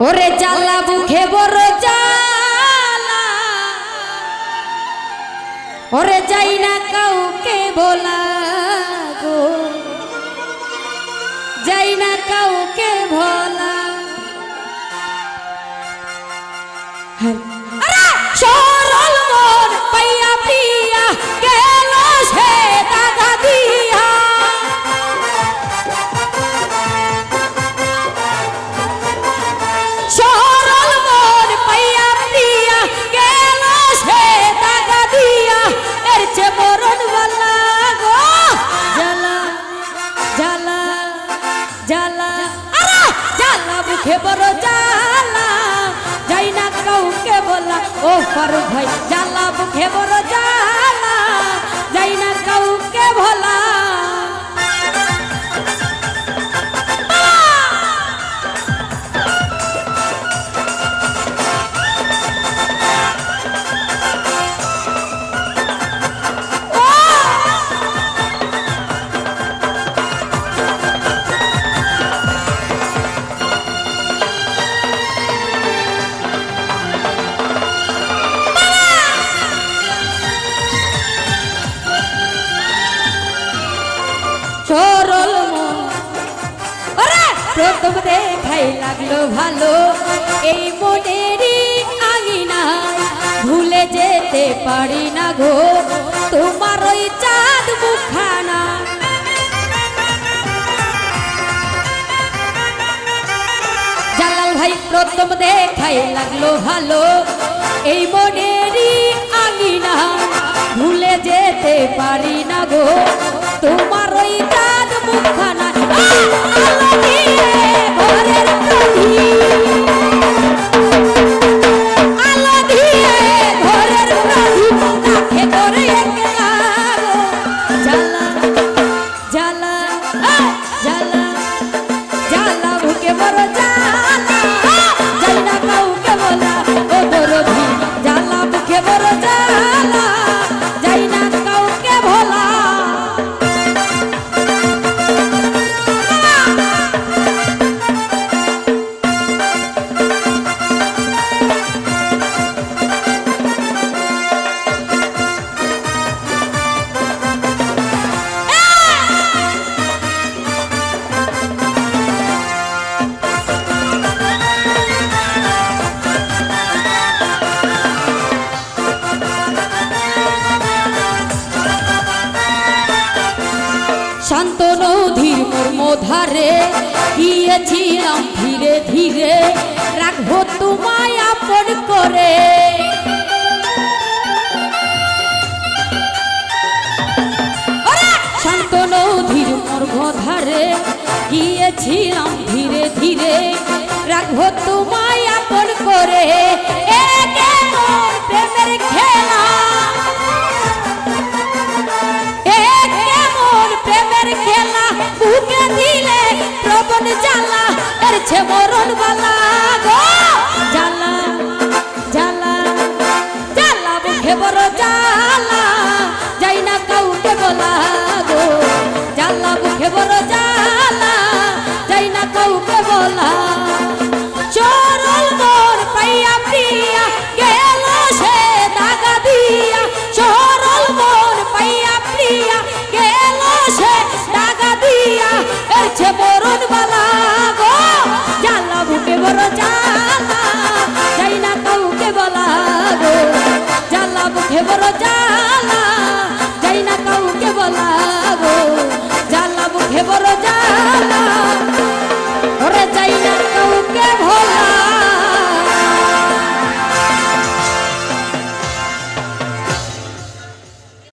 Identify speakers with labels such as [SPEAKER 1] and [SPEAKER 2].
[SPEAKER 1] ওরে জ্বালা বুখে বড় জ্বালা ওরে যাই না কাউকে বলা গো। যাই না কাউকে ভোলা হ্যাঁ। বুকে বড় জ্বালা যাই না কাউকে বলা। ও ফারুক ভাই জ্বালা বুকে বড় সরল মন। ওরে, প্রথম দেখাই লাগল ভালো। এই মনেরই আঙিনায় ভুলে যেতে পারি না গো। তোমার ওই চাঁদ মুখানা জালাল ভাই, প্রথম দেখাই লাগল ভালো। বড় জ্বালা শান্ত নদীর মর্মধারে গিয়েছিলাম ধীরে ধীরে। রাখব তোমায় আপন করে! শান্ত নদীর মর্মধারে গিয়েছিলাম ধীরে ধীরে। রাখব তোমায় আপন করে। বুকে দিলে প্রবণ জ্বালা এর ছে মরণ বালা গো। জ্বালা জ্বালা জ্বালা, মুখে বড় জ্বালা, যাই না কাউকে বলা গো। জ্বালা, মুখে বড়